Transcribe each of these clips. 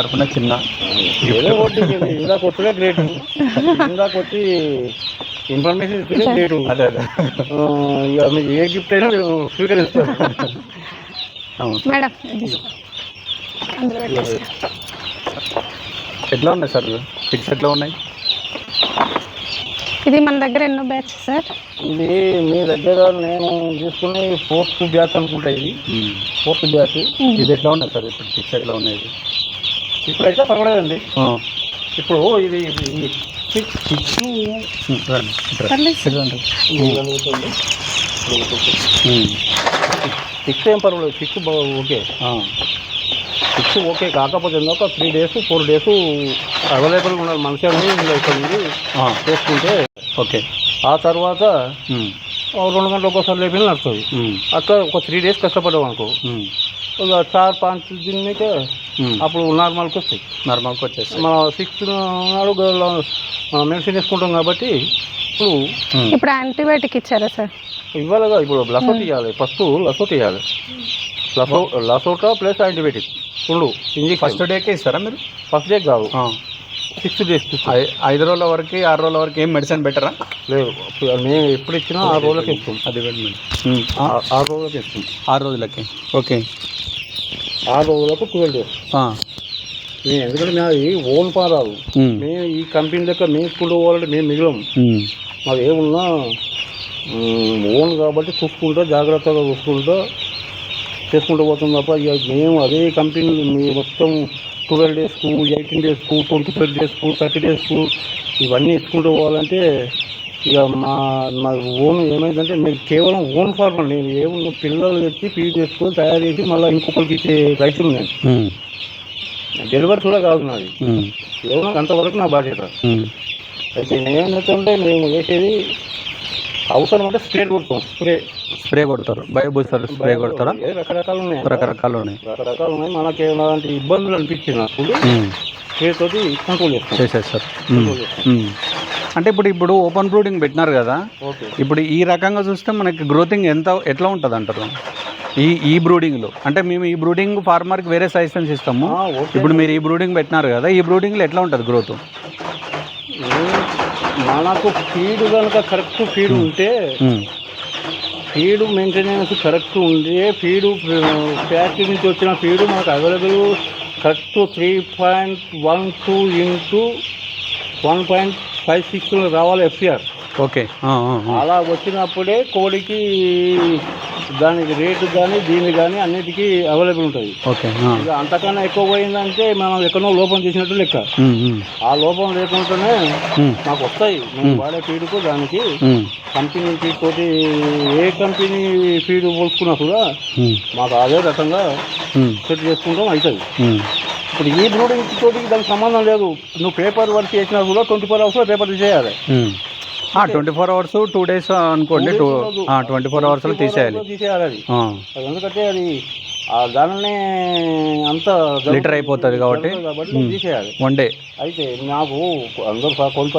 మా తరపున చిన్న ఏదో కొట్టుడే గ్రేట్ కొట్టి ఇన్ఫర్మేషన్ ఇస్తే గ్రేట్ అదే అదే. ఇక మీకు ఏ గిఫ్ట్ అయినా మేము స్వీకరిస్తాం అవును. మేడం ఎట్లా ఉన్నాయి సార్? పిక్స్ ఎట్లా ఉన్నాయి? ఇది మన దగ్గర ఎన్నో బ్యాచ్ సార్? ఇది మీ దగ్గర నేను తీసుకుని ఫోర్త్ బ్యాచ్ అనుకుంటా ఇది. ఫోర్త్ బ్యాచ్ ఇది ఎట్లా ఉన్నాయి సార్? ఇప్పుడు పిక్స్ ఎట్లా ఉన్నాయి? ఇప్పుడైతే పర్వాలేదండి. ఆ. ఇప్పుడు ఇది సిక్స్ ఏం పర్వాలేదు. Six okay. ఆ, సిక్స్ ఓకే కాకపోతే ఒక three days four days available ఉండాలి. మనిషి అనేది ఇక్కడ చేసుకుంటే. ఓకే. ఆ తర్వాత రెండు గంటలు ఒక్కోసారి లేపిన నడుస్తుంది. అట్లా ఒక త్రీ డేస్ కష్టపడ్డాం అనుకో. ఒక చార్ పాంచ్ దిన్ మీద ఉమ్. అప్పుడు నార్మల్కి వస్తాయి. నార్మల్కి వచ్చేస్తాయి. మన సిక్స్త్ నాడు మనం మెడిసిన్ వేసుకుంటాం కాబట్టి ఇప్పుడు ఇప్పుడు యాంటీబయాటిక్ ఇచ్చారా సార్? ఇవ్వాలిగా ఇప్పుడు లసోట్ ఇవ్వాలి ఫస్ట్ లసోట్ ఇవ్వాలి లసో లసోటా ప్లస్ యాంటీబయాటిక్. రెండు ఇంజెక్షన్. ఫస్ట్ డేకే ఇస్తారా మీరు? ఫస్ట్ డే కాదు. ఆ. సిక్స్త్ డేస్ ఐదు రోజుల వరకు ఆరు రోజుల వరకు ఏం మెడిసిన్ బెటరా లేదు మేము ఎప్పుడు ఇచ్చినా ఆరు రోజులకి ఇస్తాం. అది ఆరు రోజులకి ఇస్తాం. ఆరు రోజులకి. ఓకే. ఆరు రోజులకు ట్వెల్వ్ డేస్. మేము ఎందుకంటే మేము ఓన్ పారాదు ఉమ్, మేము ఈ కంపెనీ లెక్క మేము స్కూల్ పోవాలంటే మేము మిగిలం. మాకు ఏమున్నా ఓన్ కాబట్టి చూసుకుంటా జాగ్రత్తగా చూసుకుంటా చేసుకుంటూ పోతాం తప్ప ఇక మేము అదే కంపెనీ మీ మొత్తం ట్వెల్వ్ డేస్కు ఎయిటీన్ డేస్కు ట్వంటీ ఫైవ్ డేస్కు థర్టీ డేస్కు ఇవన్నీ ఇచ్చుకుంటూ పోవాలంటే ఇక మా మా ఓన్ ఏమైందంటే మేము కేవలం ఓన్ ఫార్మర్ నేను ఏమున్నా పిల్లలు తెచ్చి ఫీడ్ చేసుకొని తయారు చేసి మళ్ళీ ఇంకొకరికి ఇచ్చే రైతులు నేను డెలివరీ కూడా కాదు నాది. కేవలం అంతవరకు నా బాధ్యత. అయితే నేనేంటంటే మేము వేసేది అవసరం అంటే స్ప్రే కొడతాం. స్ప్రే. స్ప్రే కొడతారు. బయోబూస్టర్ స్ప్రే కొడతారా? రకరకాలు ఉన్నాయి. రకరకాలు ఉన్నాయి. రకరకాలు ఉన్నాయి. మనకి ఎలాంటి ఇబ్బందులు అనిపించినప్పుడు కంట్రోల్ చేస్తాం. చేసేస్తారు. అంటే ఇప్పుడు ఇప్పుడు ఓపెన్ బ్రూడింగ్ పెట్టినారు కదా? ఇప్పుడు ఈ రకంగా చూస్తే మనకి గ్రోతింగ్ ఎంత ఎట్లా ఉంటుంది అంటారు? ఈ ఈ బ్రూడింగ్లో. అంటే మేము ఈ బ్రూడింగ్ ఫార్మర్కి వేరే సజెషన్స్ ఇస్తాము. ఇప్పుడు మీరు ఈ బ్రూడింగ్ పెట్టినారు కదా ఈ బ్రూడింగ్లో ఎట్లా ఉంటుంది గ్రోత్? మనకు ఫీడ్ కనుక కరెక్ట్ ఫీడ్ ఉంటే ఫీడ్ మెయింటెనెన్స్ కరెక్ట్ ఉంటే ఫీడ్ ఫ్యాక్టరీ నుంచి వచ్చిన ఫీడ్ మనకు available correct three point one two into one point five six రావాలి ఎఫ్సిఆర్ ఓకే. అలా వచ్చినప్పుడే కోడికి దానికి రేటు కానీ దీని కానీ అన్నిటికీ అవైలబుల్ ఉంటుంది ఓకే అంతకన్నా ఎక్కువ పోయిందంటే మనం ఎక్కడో లోపం చేసినట్టు లెక్క. ఆ లోపం లేకుండానే మాకు వస్తాయి. మేము వాడే ఫీడ్కు దానికి కంపెనీ తోటి ఏ కంపెనీ ఫీడ్ పోల్చుకున్నా కూడా మాకు అదే రకంగా సెట్ చేసుకుంటాం అవుతుంది. ఇప్పుడు ఈ బ్రూడింగ్ తోటి దానికి సంబంధం లేదు. నువ్వు పేపర్ వర్క్ చేసినా కూడా ట్వంటీ ఫోర్ అవర్స్లో పేపర్ చేయాలి twenty four hours two days అనుకోండి టూ ట్వంటీ ఫోర్ అవర్స్లో తీసేయాలి. తీసేయాలి. అది ఎందుకంటే అది ఆ దానినే అంత లీటర్ అయిపోతుంది కాబట్టి. తీసేయాలి. వన్ డే అయితే నాకు అందరు కొంత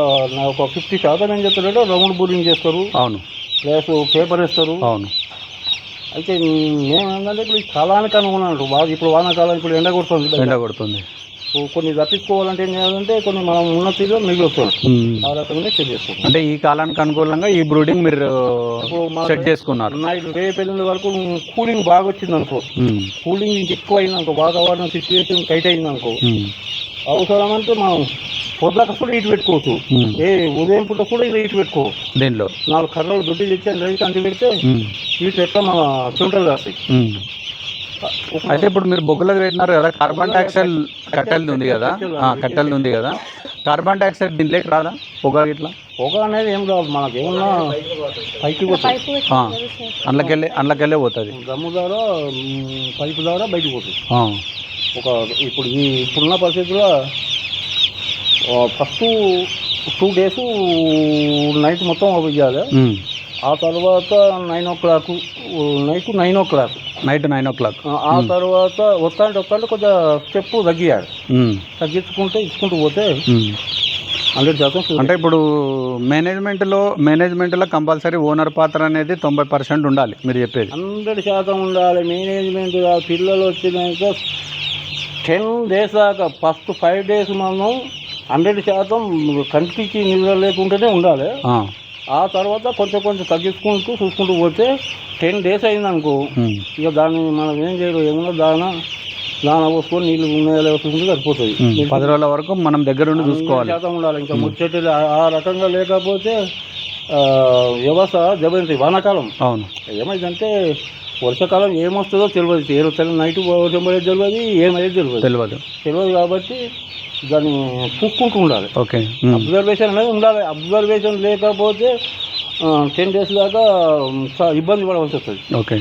ఒక ఫిఫ్టీ శాతం ఏం చెప్తారంటే రౌండ్ బోరింగ్ చేస్తారు. అవును. ప్లస్ పేపర్ వేస్తారు. అవును. అయితే నేను ఏంటంటే ఇప్పుడు కాలానికి అనుకున్నాను బాగా ఇప్పుడు వానాకాలం ఇప్పుడు ఎండ కొడుతుంది. ఎండ కొడుతుంది. కొన్ని తప్పించుకోవాలంటే ఏం చేయాలంటే కొన్ని మనం ఉన్న తీరు మిగిలి వస్తుంది ఉమ్. ఆ రకంగా సెట్ చేసుకుంటాం అంటే ఈ కాలానికి అనుకూలంగా ఈ బ్రూడింగ్ మీరు సెట్ చేసుకున్నారు. నైట్ రేపు వెళ్ళిన వరకు కూలింగ్ బాగా వచ్చింది అనుకో. కూలింగ్ ఇంక ఎక్కువ అయింది అనుకో. వాతావరణం సిచ్యువేషన్ టైట్ అయింది అనుకో. అవసరం అంటే మనం పొద్దుక కూడా ఇటు పెట్టుకోవచ్చు. ఏ ఉదయం పూట కూడా ఇది ఇటు పెట్టుకో. దీనిలో? నాలుగు కర్రలు దుడ్డి తెచ్చి అంటి పెడితే వీటి ఎట్లా మన చుంటలు కాస్తాయి ఉమ్. అయితే ఇప్పుడు మీరు బొగ్గులకు పెట్టినారు కదా కార్బన్ డైఆక్సైడ్ కట్టెలది ఉంది కదా. ఆ, కట్టెలది ఉంది కదా. కార్బన్ డైఆక్సైడ్ దీనిలోకి రాదా? పొగ ఇట్లా పొగ అనేది ఏం రాదు మనకి ఏమన్నా పైకి పోతుంది. అందులోకెళ్ళి అందులోకెళ్ళే పోతుంది. దమ్ము ద్వారా పైపు ద్వారా బయటకు పోతుంది. ఒక ఇప్పుడు ఈ ఇప్పుడున్న పరిస్థితుల్లో ఫస్ట్ టూ డేస్ నైట్ మొత్తం చేయాలి. ఆ తర్వాత nine o'clock night nine o'clock night nine o'clock ఆ తర్వాత వస్తాంటే వస్తాంటే కొంచెం స్టెప్ తగ్గియాలి ఉమ్, తగ్గించుకుంటే ఇచ్చుకుంటూ పోతే ఉమ్. హండ్రెడ్ శాతం అంటే ఇప్పుడు మేనేజ్మెంట్లో మేనేజ్మెంట్లో కంపల్సరీ ఓనర్ పాత్ర అనేది తొంభై పర్సెంట్ ఉండాలి మీరు చెప్పేది. హండ్రెడ్ శాతం ఉండాలి. మేనేజ్మెంట్ పిల్లలు వచ్చినాక టెన్ డేస్ దాకా ఫస్ట్ ఫైవ్ డేస్ మనం హండ్రెడ్ శాతం కంటికి నిద్ర లేకుండానే ఉండాలి. ఆ, తర్వాత కొంచెం కొంచెం తగ్గించుకుంటూ చూసుకుంటూ పోతే టెన్ డేస్ అయిందనుకో ఉమ్, ఇక దాన్ని మనం ఏం చేయడం ఏమన్నా దాన దాన పోసుకొని నీళ్ళు ఉన్నాయో చూసుకుంటే సరిపోతుంది. పది రోజుల వరకు మనం దగ్గరుండి చూసుకోవాలి. హండ్రెడ్ శాతం ఉండాలి. ఇంకా ముచ్చటి ఆ రకంగా లేకపోతే వ్యవస్థ దెబ్బతింటుంది. వానాకాలం. అవును. ఏమైందంటే వర్షాకాలం ఏమొస్తుందో తెలియదు ఏ తెల్ల నైట్ వర్షం పడేది తెలియదు ఏమయ్యేది తెలియదు తెలియదు తెలియదు కాబట్టి దాన్ని చూసుకుంటూ ఉండాలి. ఓకే. అబ్జర్వేషన్ అనేది ఉండాలి. అబ్జర్వేషన్ లేకపోతే టెన్ డేస్ దాకా ఇబ్బంది పడవలసి వస్తుంది. ఓకే.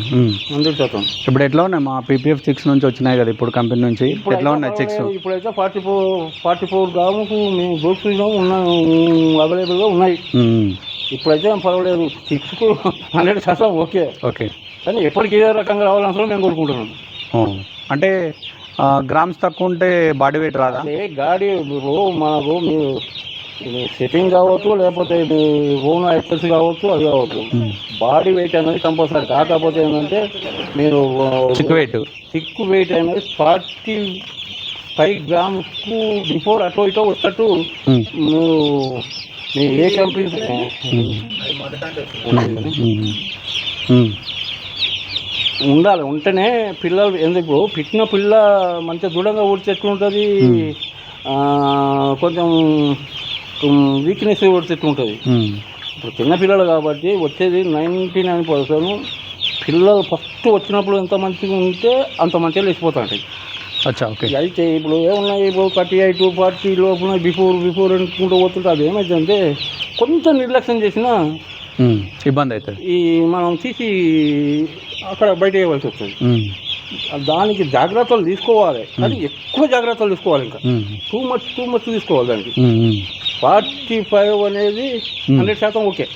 హండ్రెడ్ శాతం ఇప్పుడు ఎట్లా ఉన్నాయి? మా పీపీఎఫ్ చిక్స్ నుంచి వచ్చినాయి కదా ఇప్పుడు కంపెనీ నుంచి. ఎట్లా ఉన్నాయి చిక్స్ ఇప్పుడైతే ఫార్టీ ఫోర్ ఫార్టీ ఫోర్ గ్రాముకు మేము దొరుకుతున్నాం ఉన్న అవైలబుల్గా ఉన్నాయి. ఇప్పుడైతే పర్వాలేదు. సిక్స్కు హండ్రెడ్ శాతం ఓకే. ఓకే. కానీ ఎప్పటికీ ఏ రకంగా రావాలని మేము కోరుకుంటున్నాం. అంటే గ్రామ్స్ తక్కువ ఉంటే బాడీ వెయిట్ రాదా? గాడి రో మనకు మీరు మీ సెట్టింగ్ కావచ్చు లేకపోతే ఓన్ ఎక్సెస్ కావచ్చు అది కావచ్చు. బాడీ వెయిట్ అనేది కంపల్సరీ. కాకపోతే ఏంటంటే మీరు చిక్ వెయిట్. సిక్ వెయిట్ అనేది ఫార్టీ ఫైవ్ గ్రామ్స్కు బిఫోర్ అటో ఇటో మీరు మీ ఏ కంపెనీ ఉండాలి. ఉంటేనే పిల్లలు ఎందుకు పిట్టిన పిల్ల మంచిగా దృఢంగా ఊడితే ఎట్లుంటుంది? కొంచెం వీక్నెస్ ఊడితే ఎట్లుంటుంది? ఇప్పుడు చిన్న పిల్లలు కాబట్టి వచ్చేది నైంటీ నైన్ పర్సెంట్ పిల్లలు ఫస్ట్ వచ్చినప్పుడు ఎంత మంచిగా ఉంటే అంత మంచిగా లేచిపోతుంటాయి అచ్చా ఓకే. అయితే ఇప్పుడు ఏమున్నాయి? ఇప్పుడు థర్టీ ఎయిట్ ఫార్టీ లోపల బిఫోర్ బిఫోర్ అనుకుంటూ పోతుంటే అది ఏమైందంటే కొంచెం నిర్లక్ష్యం చేసినా ఇబ్బంది అవుతుంది. ఈ మనం తీసి అక్కడ బయట వేయవలసి వస్తుంది. ఉమ్, దానికి జాగ్రత్తలు తీసుకోవాలి. కానీ ఎక్కువ జాగ్రత్తలు తీసుకోవాలి ఇంకా. టూ మచ్ టూ మచ్ తీసుకోవాలి దానికి. ఫార్టీ ఫైవ్ అనేది హండ్రెడ్ శాతం ఓకే.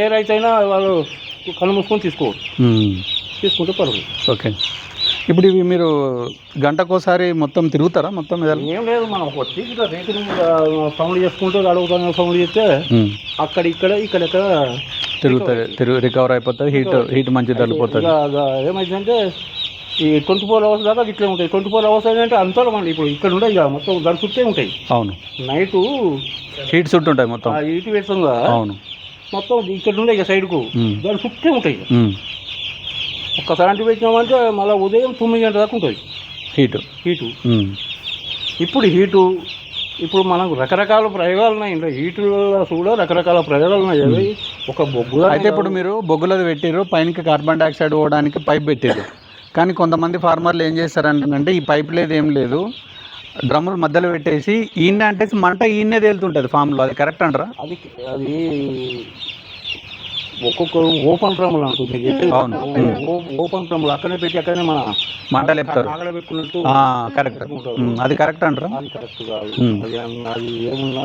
ఏ రైతు అయినా వాళ్ళు కళ్ళు మూసుకొని తీసుకోవచ్చు. తీసుకుంటే పర్వాలేదు. ఓకే ఇప్పుడు ఇవి మీరు గంటకోసారి మొత్తం తిరుగుతారా? మొత్తం ఏం లేదు మనం రేటుని సౌండ్ చేసుకుంటూ అడుగుతాను సౌండ్ చేస్తే అక్కడ ఇక్కడ ఇక్కడ తిరుగుతుంది తిరుగు రికవర్ అయిపోతుంది హీట్ హీట్ మంచి తగ్గిపోతుంది ఏమైందంటే ఈ ట్వంటీ ఫోర్ అవర్స్ దాకా ఇట్లే ఉంటాయి. ట్వంటీ ఫోర్ అవర్స్ అంటే అంతలో మళ్ళీ ఇప్పుడు ఇక్కడ ఉండే ఇక మొత్తం దాని చుట్టే ఉంటాయి. అవును. నైట్ హీట్ చుట్టూ ఉంటాయి మొత్తం. ఆ ఇటు పెడుతుందా అవును. మొత్తం ఇక్కడ ఉండే ఇక సైడ్కు దాని చుట్టే ఉంటాయి ఒక్కసారి అంటి పెట్టినామంటే మళ్ళీ ఉదయం తొమ్మిది గంటల దాకా ఉంటుంది. హీట్. హీటు. ఇప్పుడు హీటు ఇప్పుడు మనకు రకరకాల ప్రయోగాలు ఉన్నాయి. ఇంట్లో హీటులో కూడా రకరకాల ప్రయోగాలు ఉన్నాయి. అవి ఒక బొగ్గు అయితే ఇప్పుడు మీరు బొగ్గులది పెట్టిర్రు పైనకి కార్బన్ డైఆక్సైడ్ పోవడానికి పైప్ పెట్టారు కానీ కొంతమంది ఫార్మర్లు ఏం చేస్తారంటే ఈ పైప్ లేదు ఏం లేదు. డ్రమ్ములు మధ్యలో పెట్టేసి ఈయన అంటే మంట ఈయనే తేలుతుంటుంది ఫామ్లో అది కరెక్ట్ అంటారా? అది అది ఒక్కొక్క ఓపెన్ డ్రమ్ములు అంటుంది. చెప్పేది. ఓపెన్ డ్రమ్ములు అక్కడనే పెట్టి అక్కడనే మన మంట ఆగడ పెట్టుకున్నట్టు కరెక్ట్. అది కరెక్ట్ అంటారా? అది కరెక్ట్ కాదు. అది ఏమున్నా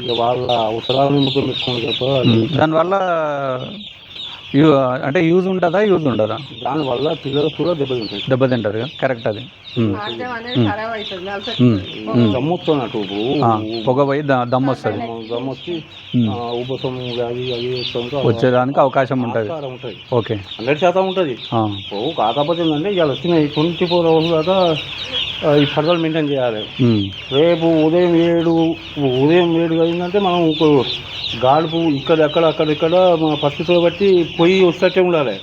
ఇక వాళ్ళ అవసరాల నిమిత్తం పెట్టుకోండి తప్ప ఉమ్. దానివల్ల అంటే యూజ్ ఉంటుందా యూజ్ ఉండదా? దానివల్ల పిల్లలు కూడా దెబ్బతింటాయి దెబ్బతింటది కరెక్ట్ అది. ఆ, పొగ పోయి దమ్ వస్తుంది దమ్మొచ్చి ఉమ్. ఉపసం అవి వస్తుంటే వచ్చేదానికి అవకాశం ఉంటుంది. ఓకే. హండ్రెడ్ శాతం ఉంటుంది. కాకపోతే ఏంటంటే ఇవాళ వచ్చిన ట్వంటీ ఫోర్ అవర్స్ దాకా ఈ పర్దలు మెయింటైన్ చేయాలి. రేపు ఉదయం ఏడు ఉదయం ఏడు అయిందంటే మనం ఇంకో గాడుపు ఇక్కడ అక్కడ అక్కడ ఇక్కడ మన పరిస్థితులు బట్టి పొయ్యి వస్తట్టే ఉండాలి.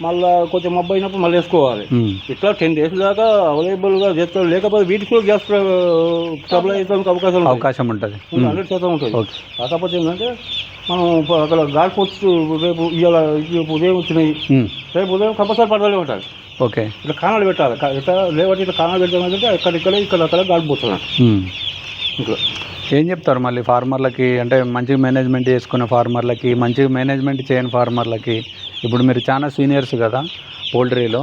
మళ్ళా కొంచెం మబ్బు అయినప్పుడు మళ్ళీ వేసుకోవాలి. ఇట్లా టెన్ డేస్ దాకా అవైలబుల్గా చేస్తారు. లేకపోతే వీటికి కూడా గ్యాస్ ట్రబుల్ అయ్యేందుకు అవకాశం ఉంటుంది. అవకాశం ఉంటుంది. హండ్రెడ్ శాతం ఉంటుంది. ఓకే. కాకపోతే ఏంటంటే మనం అక్కడ గాడుపు వచ్చి రేపు ఇవాళ ఉదయం వచ్చినాయి. రేపు ఉదయం కంపల్సరీ పడదలే ఉంటాయి ఓకే. ఇట్లా కానాలు పెట్టాలి. ఇట్లా లేవట్టి ఇట్లా కానాలు పెట్టామంటే అక్కడ ఇక్కడ ఇక్కడ అక్కడ ఉమ్. ఇంట్లో ఏం చెప్తారు మళ్ళీ ఫార్మర్లకి? అంటే మంచిగా మేనేజ్మెంట్ చేసుకునే ఫార్మర్లకి మంచిగా మేనేజ్మెంట్ చేయని ఫార్మర్లకి? ఇప్పుడు మీరు చాలా సీనియర్స్ కదా పోల్ట్రీలో.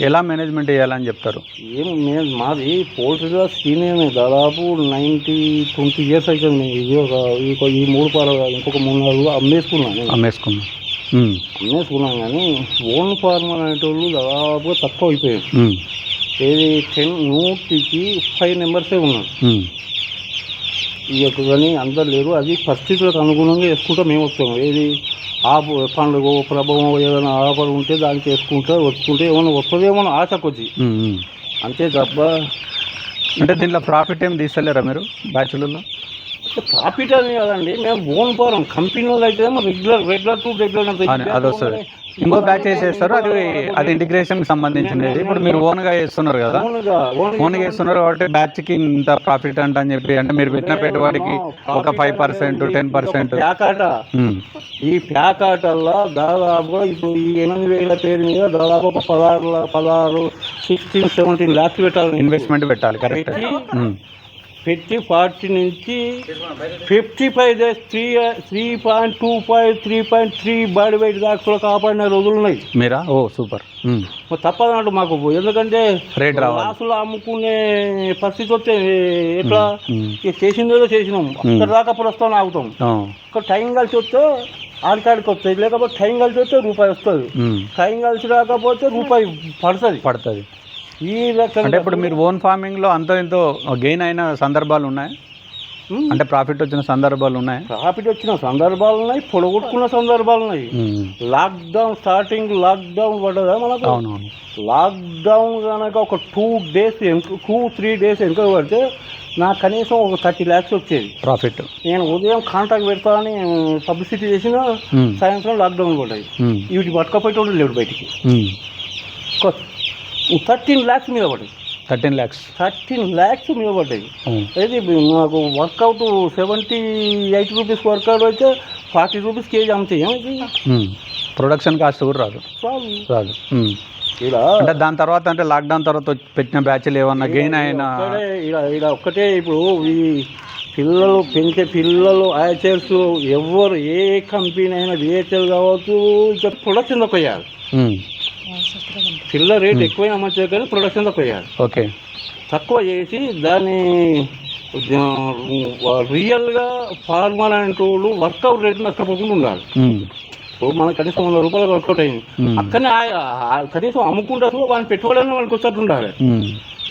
ఎలా మేనేజ్మెంట్ చేయాలని చెప్తారు? ఏం నేను మాది పోల్ట్రీలో సీనియర్ దాదాపు నైంటీ ట్వంటీ ఇయర్స్ అవుతుంది ఇది ఒక ఈ మూడు పాల ఇంకొక మూడు నాలుగు అమ్మేసుకున్నాను నేను. అమ్మేసుకున్నాం ఉమ్, అమ్మేసుకున్నాను కానీ ఓన్ ఫార్మర్ అనేటోళ్ళు దాదాపుగా తక్కువ అయిపోయారు. ఉమ్, ఏది టెన్ నూటికి ఫైవ్ నెంబర్సే ఉన్నారు. ఈ యొక్క కానీ అందరు లేరు. అది పరిస్థితులకు అనుగుణంగా వేసుకుంటూ మేము వస్తాం. ఏది ఆపు పండుగ ప్రభావం ఏదైనా ఆఫర్ ఉంటే దానికి వేసుకుంటే వచ్చుకుంటే ఏమైనా వస్తుందేమో ఆశ కొద్ది. అంతే తప్ప అంటే దీంట్లో ప్రాఫిట్ ఏం తీస్తలేరా మీరు బ్యాచులలో ప్రాఫిట్ అని కదండి. మేము ఓన్ ఫారం కంపెనీలో అయితే రెగ్యులర్ రెగ్యులర్ టు రెగ్యులర్ అది వస్తుంది ఇంకో బ్యాచ్ వేసేస్తారు. అది అది ఇంటిగ్రేషన్కి సంబంధించినది. ఇప్పుడు మీరు ఓన్గా వేస్తున్నారు కదా. ఓన్ ఓన్గా వేస్తున్నారు కాబట్టి బ్యాచ్కి ఇంత ప్రాఫిట్ అంట అని చెప్పి అంటే మీరు పెట్టిన పెట్టుబడికి ఒక ఫైవ్ పర్సెంట్ టెన్ పర్సెంట్ ప్యాకాట. ఈ ప్యాకాటల్లో దాదాపుగా ఇప్పుడు ఈ ఎనిమిది వేల పేరు మీద దాదాపు ఒక పదహారు పదహారు సిక్స్టీన్ సెవెంటీన్ ల్యాక్స్ పెట్టాలి. ఇన్వెస్ట్మెంట్ పెట్టాలి కరెక్ట్ పెట్టి పెట్టి ఫార్టీ నుంచి fifty five days three three point two five three point three body weight దాకా కూడా కాపాడిన రోజులు ఉన్నాయి. మీరా? ఓ సూపర్. మరి తప్పదన్నట్టు మాకు. ఎందుకంటే రేట్ రావాలి. లాసులు అమ్ముకునే పరిస్థితి వస్తే ఎట్లా? చేసిందేదో చేసినాం. అక్కడ దాకా ప్రస్తుతం ఆగుతాం. ఆ, ఒక టైం కలిసి వస్తే ఆడికాడికి వస్తుంది లేకపోతే టైం కలిసి వస్తే రూపాయి వస్తుంది. టైం కలిసి రాకపోతే రూపాయి పడుతుంది. పడుతుంది. ఈ రకంగా అంటే ఇప్పుడు మీరు ఓన్ ఫార్మింగ్లో అంతో ఎంతో గెయిన్ అయిన సందర్భాలు ఉన్నాయి? అంటే ప్రాఫిట్ వచ్చిన సందర్భాలు ఉన్నాయి? ప్రాఫిట్ వచ్చిన సందర్భాలు ఉన్నాయి పొడగొట్టుకున్న సందర్భాలు ఉన్నాయి. లాక్డౌన్ స్టార్టింగ్ లాక్డౌన్ పడ్డదా మనకు? అవునవును. లాక్డౌన్ కనుక ఒక two days two three days వెనుక పడితే నాకు కనీసం ఒక థర్టీ ల్యాక్స్ వచ్చేది. ప్రాఫిట్. నేను ఉదయం కాంటాక్ట్ పెడతా అని పబ్లిసిటీ చేసిన సాయంత్రం లాక్డౌన్ పడ్డాయి. వీటి పట్టుకపోయేటోడు లేడు బయటికి. థర్టీన్ ల్యాక్స్ మీద పడ్డాయి థర్టీన్ ల్యాక్స్ థర్టీన్ ల్యాక్స్ మీద పడ్డాయి అయితే నాకు work out seventy eight rupees work out అయితే ఫార్టీ రూపీస్ కేజీ అమ్ముతాయి. ఏమైంది? ప్రొడక్షన్ కాస్ట్ కూడా రాదు. రాదు. ఇలా అంటే దాని తర్వాత అంటే లాక్డౌన్ తర్వాత పెట్టిన బ్యాచ్లు ఏమన్నా గెయిన్ అయిన ఇలా ఇలా ఒక్కటే ఇప్పుడు ఈ పిల్లలు పెంచే పిల్లలు ఆచర్స్ ఎవరు ఏ కంపెనీ అయినా బిహెచ్ఎల్ కావచ్చు ప్రొడక్షన్ తక్కువ చేయాలి. పిల్ల రేట్ ఎక్కువ అమ్మచ్చు కానీ ప్రొడక్షన్ తక్కువ చేయాలి. ఓకే. తక్కువ చేసి దాన్ని రియల్గా ఫార్మర్ అంటే వర్కౌట్ రేట్ నష్టపోకుండా ఉండాలి. ఇప్పుడు మనకు కనీసం వంద రూపాయలు వర్కౌట్ అయింది. అక్కడనే కనీసం అమ్ముకుంటారు వాళ్ళని పెట్టుకోవడానికి వాళ్ళకి వచ్చేట్టు ఉండాలి.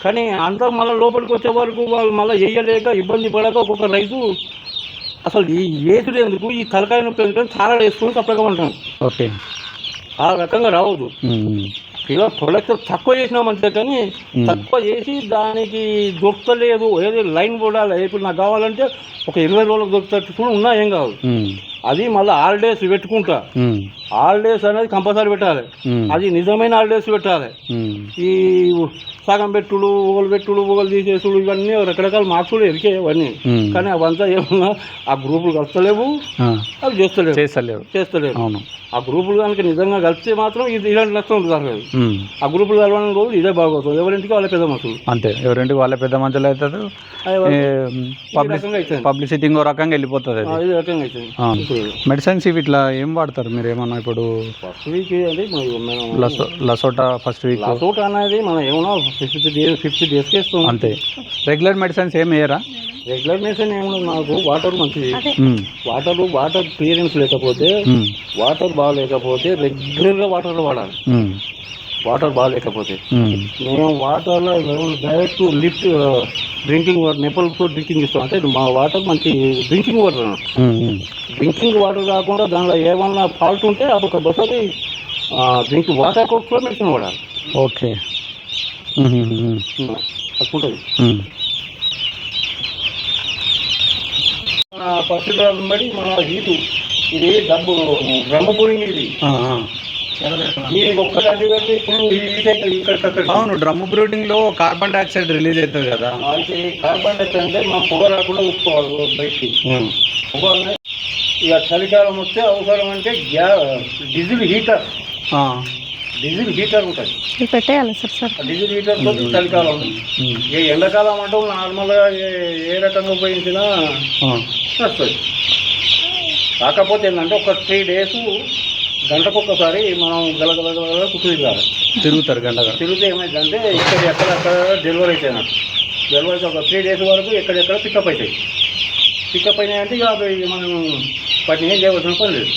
కానీ అంతా మళ్ళీ లోపలికి వచ్చే వరకు వాళ్ళు మళ్ళీ వేయలేక ఇబ్బంది పడక ఒక్కొక్క రైతు అసలు ఈ ఏసుడు ఎందుకు? ఈ తలకాయ నొప్పి ఎందుకు? చాలా వేసుకుని తప్పగా ఉంటాం. ఓకే. ఆ రకంగా రావద్దు. ఇలా ప్రొడక్ట్ తక్కువ చేసినామంతే కానీ Hmm. తక్కువ చేసి దానికి దొరకలేదు ఏది లైన్ కూడా ఇప్పుడు నాకు కావాలంటే ఒక ఇరవై రోజులకు దొరుకుతట్టు కూడా ఉన్నా ఏం కాదు. అది మళ్ళీ హాలిడేస్ పెట్టుకుంటా. హాలిడేస్ అనేది కంపల్సరీ పెట్టాలి. అది నిజమైన హాలిడేస్ పెట్టాలి. ఈ సగం పెట్టుడు ఊగలు పెట్టుడు ఊగలు తీసేసుడు ఇవన్నీ రకరకాల మార్కులు ఎరికే ఇవన్నీ ఉమ్. కానీ అవంతా ఏమన్నా ఆ గ్రూపులు కలుస్తలేవు. అవి చేస్తలేవు. చేస్తలేవు. అవును. ఆ గ్రూపులు కనుక నిజంగా కలిస్తే మాత్రం ఇది ఇలాంటి నష్టం జరగదు. ఆ గ్రూపులు కలవడం రోజు ఇదే బాగోతుంది ఎవరింటికి వాళ్ళ పెద్ద మనుషులు. అంతే. ఎవరింటికి వాళ్ళ పెద్ద మంచులు అవుతారు. పబ్లిసిటీ రకంగా వెళ్ళిపోతుంది ఇది రకంగా అవుతుంది మెడిసిన్స్ ఇవి ఇట్లా ఏం వాడతారు? మీరు ఏమన్నా ఇప్పుడు ఫస్ట్ వీక్ మనం లసో లసోటా ఫస్ట్ వీక్? లాసౌట్ అనేది మనం ఏమన్నా ఫిఫ్టీ డేస్ ఫిఫ్టీ డేస్కి ఇస్తాం అంతే. రెగ్యులర్ మెడిసిన్స్ ఏం వేయరా? రెగ్యులర్ మెడిసిన్ ఏమన్నా నాకు వాటర్ మంచిది. వాటర్ వాటర్ క్లియరెన్స్ లేకపోతే. వాటర్ బాగాలేకపోతే రెగ్యులర్గా వాటర్ వాడాలి. వాటర్ బాగాలేకపోతే. మేము. వాటర్లో డైరెక్ట్ లిఫ్ట్ డ్రింకింగ్ వాటర్ నెపల్తో డ్రింకింగ్ ఇస్తాం అంటే మా వాటర్ మంచి డ్రింకింగ్ వాటర్. డ్రింకింగ్ వాటర్ కాకుండా దానిలో ఏమన్నా ఫాల్ట్ ఉంటే అప్పుడు బస్సది డ్రింక్ వాటర్ కూడా మెడిసిన్ వాడాలి. ఓకే. ఉమ్. పరిస్థితులను బట్టి మన హీటు ఇది డబ్బు బ్రహ్మపురి ఇది అవును డ్రమ్ బ్రూడింగ్లో కార్బన్ డైఆక్సైడ్ రిలీజ్ అవుతుంది కదా కార్బన్ డైఆక్సైడ్ అంటే మనం పొగ రాకుండా ఉప్పుకోవాలి బయటికి. పొగ ఇక చలికాలం వస్తే అవసరం అంటే గ్యా డీజిల్ హీటర్. డీజిల్ హీటర్ ఉంటుంది పెట్టేయాలి సార్ సార్ ఆ డీజిల్ హీటర్ తోటి చలికాలం. ఏ ఎండాకాలం అంటే నార్మల్గా ఏ ఏ రకంగా ఉపయోగించినా. వస్తుంది కాకపోతే ఏంటంటే ఒక త్రీ డేస్ గంటకు ఒక్కసారి మనం గలగల గలగల కుక్కు తిరగాలి తిరుగుతారు గంటగా. తిరిగితే ఏమైందంటే ఇక్కడ ఎక్కడెక్కడ డెలివరీ అవుతాయి నాకు డెలివరీ అయితే ఒక త్రీ డేస్ వరకు ఎక్కడెక్కడ పికప్ అవుతాయి పికప్ అయినాయంటే ఇక మనం వాటిని ఏం చేయవలసిన పని లేదు.